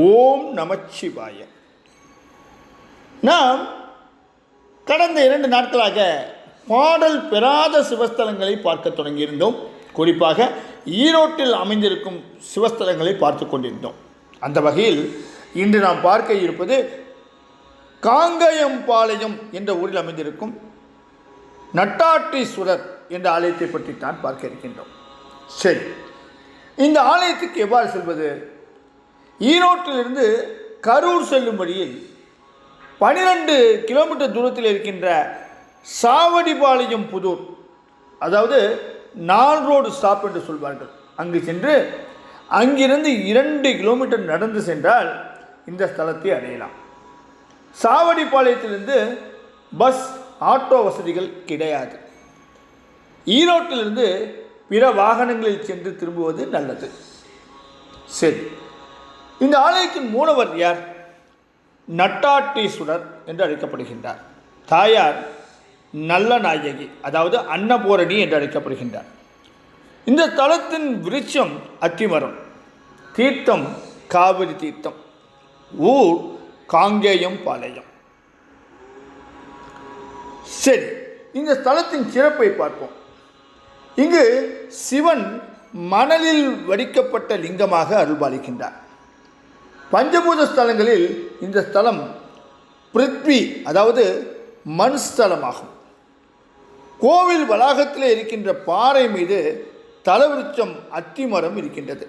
ஓம் நமச்சிவாய. நாம் கடந்த இரண்டு நாட்களாக பாடல் பெறாத சிவஸ்தலங்களை பார்க்க தொடங்கியிருந்தோம். குறிப்பாக ஈரோட்டில் அமைந்திருக்கும் சிவஸ்தலங்களை பார்த்து கொண்டிருந்தோம். அந்த வகையில் இன்று நாம் பார்க்க இருப்பது காங்கயம்பாளையம் என்ற ஊரில் அமைந்திருக்கும் நட்டாட்டீஸ்வரர் என்ற ஆலயத்தை பற்றி தான் பார்க்க இருக்கின்றோம். சரி இந்த ஆலயத்துக்கு எவ்வாறு செல்வது? ஈரோட்டிலிருந்து கரூர் செல்லும் வழியில் பனிரெண்டு கிலோமீட்டர் தூரத்தில் இருக்கின்ற சாவடிபாளையம் புதூர் அதாவது நால் ரோடு ஸ்டாப் என்று சொல்வார்கள். அங்கு சென்று அங்கிருந்து இரண்டு கிலோமீட்டர் நடந்து சென்றால் இந்த ஸ்தலத்தை அடையலாம். சாவடிப்பாளையத்திலிருந்து பஸ் ஆட்டோ வசதிகள் கிடையாது. ஈரோட்டிலிருந்து பிற வாகனங்களில் சென்று திரும்புவது நல்லது. சரி. இந்த ஆலயத்தின் மூலவர் யார்? நட்டாட்டீஸ்வரர் என்று அழைக்கப்படுகின்றார். தாயார் நல்ல நாயகி அதாவது அன்னபூரணி என்று அழைக்கப்படுகின்றார். இந்த தலத்தின் விருட்சம் அத்திமரம் தீர்த்தம் காவிரி தீர்த்தம் ஊர் காங்கேயம் பாளையம். சரி இந்த ஸ்தலத்தின் சிறப்பை பார்ப்போம். இங்கு சிவன் மணலில் வடிக்கப்பட்ட லிங்கமாக அருள்பாலிக்கின்றார். பஞ்சபூத ஸ்தலங்களில் இந்த ஸ்தலம் பிருத்வி அதாவது மண் ஸ்தலமாகும். கோவில் வளாகத்தில் இருக்கின்ற பாறை மீது தலவிருச்சம் அத்திமரம் இருக்கின்றது.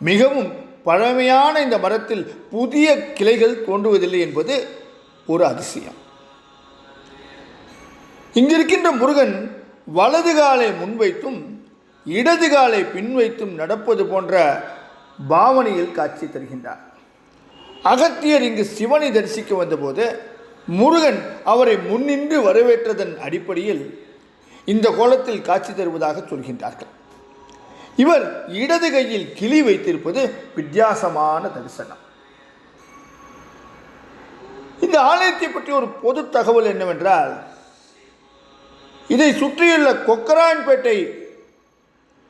மிகவும் பழமையான இந்த மரத்தில் புதிய கிளைகள் தோன்றுவதில்லை என்பது ஒரு அதிசயம். இங்கிருக்கின்ற முருகன் வலது காலை முன்வைத்தும் இடது காலை பின்வைத்தும் நடப்பது போன்ற பாவனையில் காட்சி தருகின்றார். அகத்தியர் இங்கு சிவனை தரிசிக்க வந்தபோது முருகன் அவரை முன்னின்று வரவேற்றதன் அடிப்படையில் இந்த கோலத்தில் காட்சி தருவதாக சொல்கின்றார்கள். இவர் இடது கையில் கிளி வைத்திருப்பது வித்தியாசமான தரிசனம். இந்த ஆலயத்தை பற்றி ஒரு பொது தகவல் என்னவென்றால் இதை சுற்றியுள்ள கொக்கரான்பேட்டை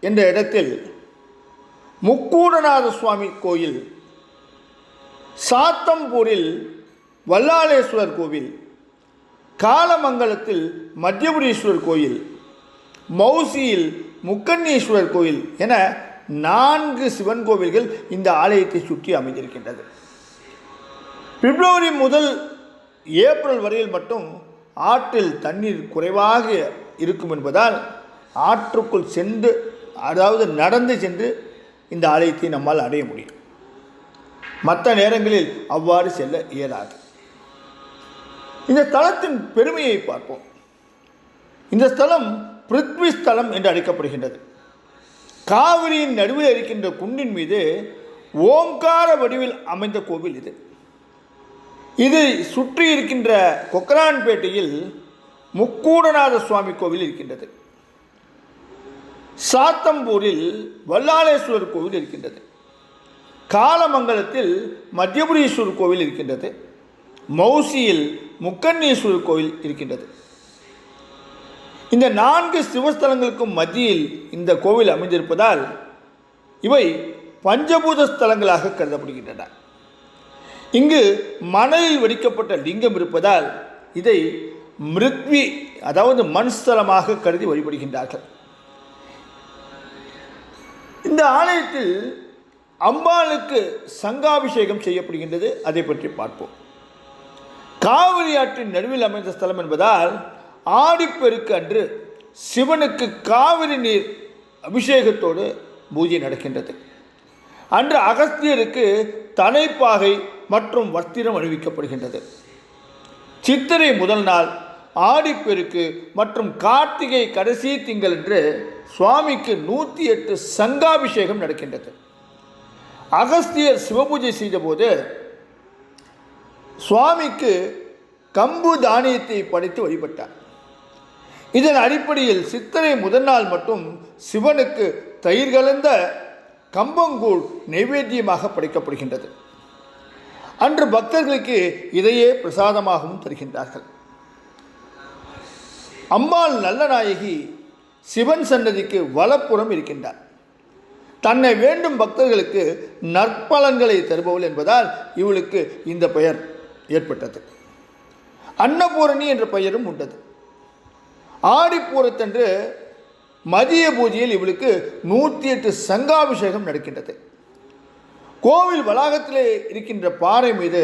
என்ற இடத்தில் முக்கூடநாத சுவாமி கோயில் சாத்தம்பூரில் வல்லாளேஸ்வரர் கோவில் காலமங்கலத்தில் மத்தியபுரீஸ்வரர் கோயில் மௌசியில் முக்கண்ணீஸ்வரர் கோயில் என நான்கு சிவன் கோவில்கள் இந்த ஆலயத்தை சுற்றி அமைந்திருக்கின்றது. பிப்ரவரி முதல் ஏப்ரல் வரையில் மட்டும் ஆற்றில் தண்ணீர் குறைவாக இருக்கும் என்பதால் ஆற்றுக்குள் சென்று அதாவது நடந்து சென்று இந்த ஆலயத்தை நம்மால் அடைய முடியும். மற்ற நேரங்களில் அவ்வாறு செல்ல இயலாது. இந்த ஸ்தலத்தின் பெருமையை பார்ப்போம். இந்த ஸ்தலம் பிருத்வி ஸ்தலம் என்று அழைக்கப்படுகின்றது. காவிரியின் நடுவில் இருக்கின்ற குன்றின் மீது ஓங்கார வடிவில் அமைந்த கோவில் இது. இது சுற்றி இருக்கின்ற கொக்கரான்பேட்டையில் முக்கூடநாத சுவாமி கோவில் இருக்கின்றது. சாத்தம்பூரில் வல்லாளேஸ்வரர் கோவில் இருக்கின்றது. காலமங்கலத்தில் மத்தியபுரீஸ்வரர் கோவில் இருக்கின்றது. மௌசியில் முக்கண்ணீஸ்வரர் கோவில் இருக்கின்றது. இந்த நான்கு சிவஸ்தலங்களுக்கும் மத்தியில் இந்த கோவில் அமைந்திருப்பதால் இவை பஞ்சபூத ஸ்தலங்களாக கருதப்படுகின்றன. இங்கு மணலில் வெடிக்கப்பட்ட லிங்கம் இருப்பதால் இதை மிருத்வி அதாவது மண் ஸ்தலமாக கருதி வழிபடுகின்றார்கள். இந்த ஆலயத்தில் அம்பாளுக்கு சங்காபிஷேகம் செய்யப்படுகின்றது. அதை பற்றி பார்ப்போம். காவிரி ஆற்றின் நடுவில் அமைந்த ஸ்தலம் என்பதால் ஆடிப்பெருக்கு அன்று சிவனுக்கு காவிரி நீர் அபிஷேகத்தோடு பூஜை நடக்கின்றது. அன்று அகஸ்தியருக்கு தலைப்பாகை மற்றும் வஸ்திரம் அணிவிக்கப்படுகின்றது. சித்திரை முதல் நாள் ஆடிப்பெருக்கு மற்றும் கார்த்திகை கடைசி திங்கள் என்று சுவாமிக்கு நூற்றி எட்டு சங்காபிஷேகம் நடக்கின்றது. அகஸ்தியர் சிவபூஜை செய்தபோது சுவாமிக்கு கம்பு தானியத்தை படைத்து வழிபட்டார். இதன் அடிப்படையில் சித்திரை முதல் நாள் மட்டும் சிவனுக்கு தயிர் கலந்த கம்பங்கூழ் நைவேத்தியமாக படைக்கப்படுகின்றது. அன்று பக்தர்களுக்கு இதையே பிரசாதமாகவும் தருகின்றார்கள். அம்பாள் நல்ல நாயகி சிவன் சன்னதிக்கு வலப்புறம் இருக்கின்றார். தன்னை வேண்டும் பக்தர்களுக்கு நற்பலன்களை தருபவள் என்பதால் இவளுக்கு இந்த பெயர் ஏற்பட்டது. அன்னபூரணி என்ற பெயரும் உண்டது. ஆடிப்பூரத்தன்று மதிய பூஜையில் இவளுக்கு நூற்றி எட்டு சங்காபிஷேகம் நடக்கின்றது. கோவில் வளாகத்திலே இருக்கின்ற பாறை மீது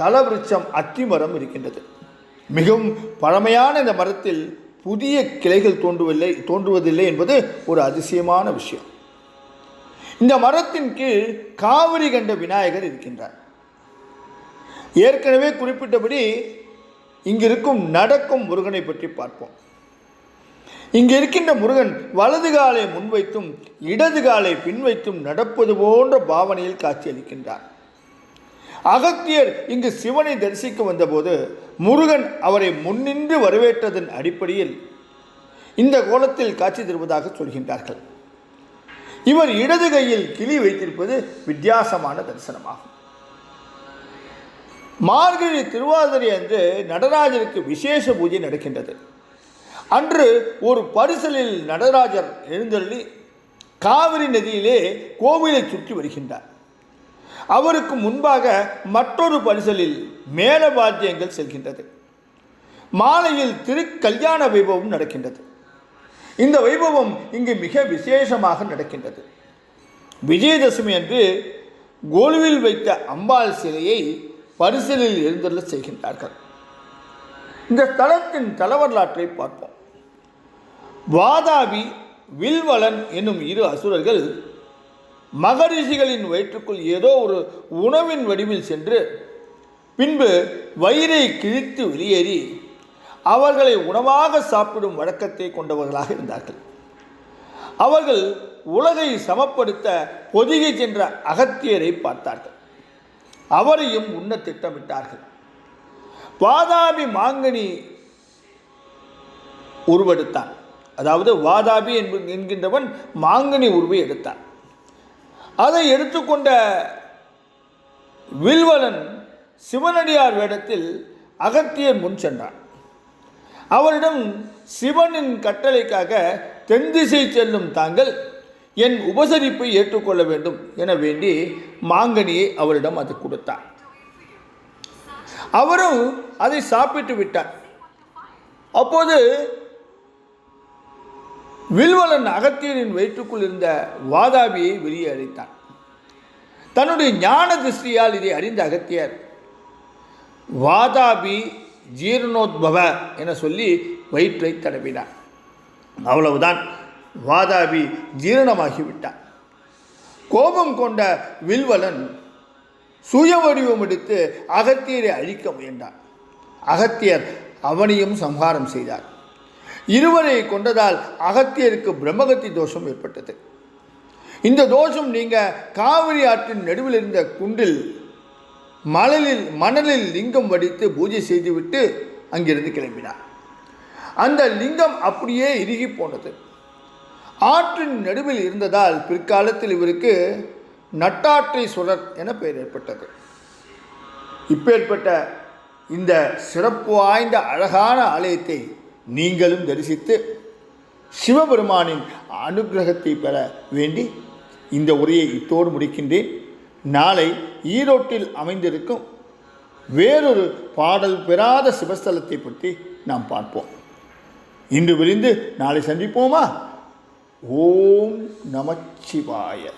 தலவிருச்சம் அத்திமரம் இருக்கின்றது. மிகவும் பழமையான இந்த மரத்தில் புதிய கிளைகள் தோன்றுவதில்லை தோன்றுவதில்லை என்பது ஒரு அதிசயமான விஷயம். இந்த மரத்தின் கீழ் காவிரி கண்ட விநாயகர் இருக்கின்றார். ஏற்கனவே குறிப்பிட்டபடி இங்கிருக்கும் நடக்கும் முருகனை பற்றி பார்ப்போம். இங்கு இருக்கின்ற முருகன் வலது காலை முன்வைத்தும் இடது காலை பின்வைத்தும் நடப்பது போன்ற பாவனையில் காட்சியளிக்கின்றார். அகத்தியர் இங்கு சிவனை தரிசிக்க வந்தபோது முருகன் அவரை முன்னின்று வரவேற்றதன் அடிப்படையில் இந்த கோலத்தில் காட்சி தருவதாக சொல்கின்றார்கள். இவர் இடது கையில் கிளி வைத்திருப்பது வித்தியாசமான தரிசனமாகும். மார்கழி திருவாதிரை அன்று நடராஜருக்கு விசேஷ பூஜை நடக்கின்றது. அன்று ஒரு பரிசலில் நடராஜர் எழுந்தள்ளி காவிரி நதியிலே கோவிலை சுற்றி வருகின்றார். அவருக்கு முன்பாக மற்றொரு பரிசலில் மேலவாத்தியங்கள் செல்கின்றது. மாலையில் திருக்கல்யாண வைபவம் நடக்கின்றது. இந்த வைபவம் இங்கு மிக விசேஷமாக நடக்கின்றது. விஜயதசமி அன்று கோலுவில் வைத்த அம்பாள் சிலையை பரிசலில் எழுந்தருள செய்கின்றார்கள். இந்த தலத்தின் தலவரலாற்றை பார்ப்போம். வாதாபி வில்வலன் என்னும் இரு அசுரர்கள் மகரிஷிகளின் வயிற்றுக்குள் ஏதோ ஒரு உணவின் வடிவில் சென்று பின்பு வயிறை கிழித்து வெளியேறி அவர்களை உணவாக சாப்பிடும் வழக்கத்தை கொண்டவர்களாக இருந்தார்கள். அவர்கள் உலகை சமப்படுத்த பொதிகை சென்ற அகத்தியரை பார்த்தார்கள். அவரையும் உண்ண திட்டமிட்டார்கள். வாதாபி மாங்கனி உருவெடுத்தான் அதாவது வாதாபி என்ப- என்கின்றவன் மாங்கனி உருவை எடுத்தான். அதை எடுத்துக்கொண்ட வில்வலன் சிவனடியார் வேடத்தில் அகத்தியர் முன் சென்றான். அவரிடம் சிவனின் கட்டளைக்காக தென்திசை செல்லும் தாங்கள் என் உபசரிப்பை ஏற்றுக்கொள்ள வேண்டும் என வேண்டி மாங்கனியை அவரிடம் அது கொடுத்தார். அவரும் அதை சாப்பிட்டு விட்டார். அப்போது வில்வலன் அகத்தியரின் வயிற்றுக்குள் இருந்த வாதாபியை வெளியே அழைத்தான். தன்னுடைய ஞான திருஷ்டியால் இதை அறிந்த அகத்தியர் வாதாபி ஜீர்ணோத்பவ என சொல்லி வயிற்றை தடவினார். அவ்வளவுதான். வாதாபி ஜீரணமாகிவிட்டார். கோபம் கொண்ட வில்வலன் சுய வடிவம் எடுத்து அகத்தியரை அழிக்க முயன்றார். அகத்தியர் அவனையும் சம்ஹாரம் செய்தார். இருவரை கொண்டதால் அகத்தியருக்கு பிரம்மகத்தி தோஷம் ஏற்பட்டது. இந்த தோஷம் நீங்கள் காவிரி ஆற்றின் நடுவில் இருந்த குண்டில் மணலில் மணலில் லிங்கம் வடித்து பூஜை செய்துவிட்டு அங்கிருந்து கிளம்பினார். அந்த லிங்கம் அப்படியே இறுகி போனது. ஆற்றின் நடுவில் இருந்ததால் பிற்காலத்தில் இவருக்கு நட்டாற்றை சுரர் என பெயர் ஏற்பட்டது. இப்பேற்பட்ட இந்த சிறப்பு வாய்ந்த அழகான ஆலயத்தை நீங்களும் தரிசித்து சிவபெருமானின் அனுகிரகத்தை பெற வேண்டி இந்த உரையை இத்தோடு முடிக்கின்றேன். நாளை ஈரோட்டில் அமைந்திருக்கும் வேறொரு பாடல் பெறாத சிவஸ்தலத்தை பற்றி நாம் பார்ப்போம். இன்று விரிந்து நாளை சந்திப்போமா? ஓம் நமச்சிவாய.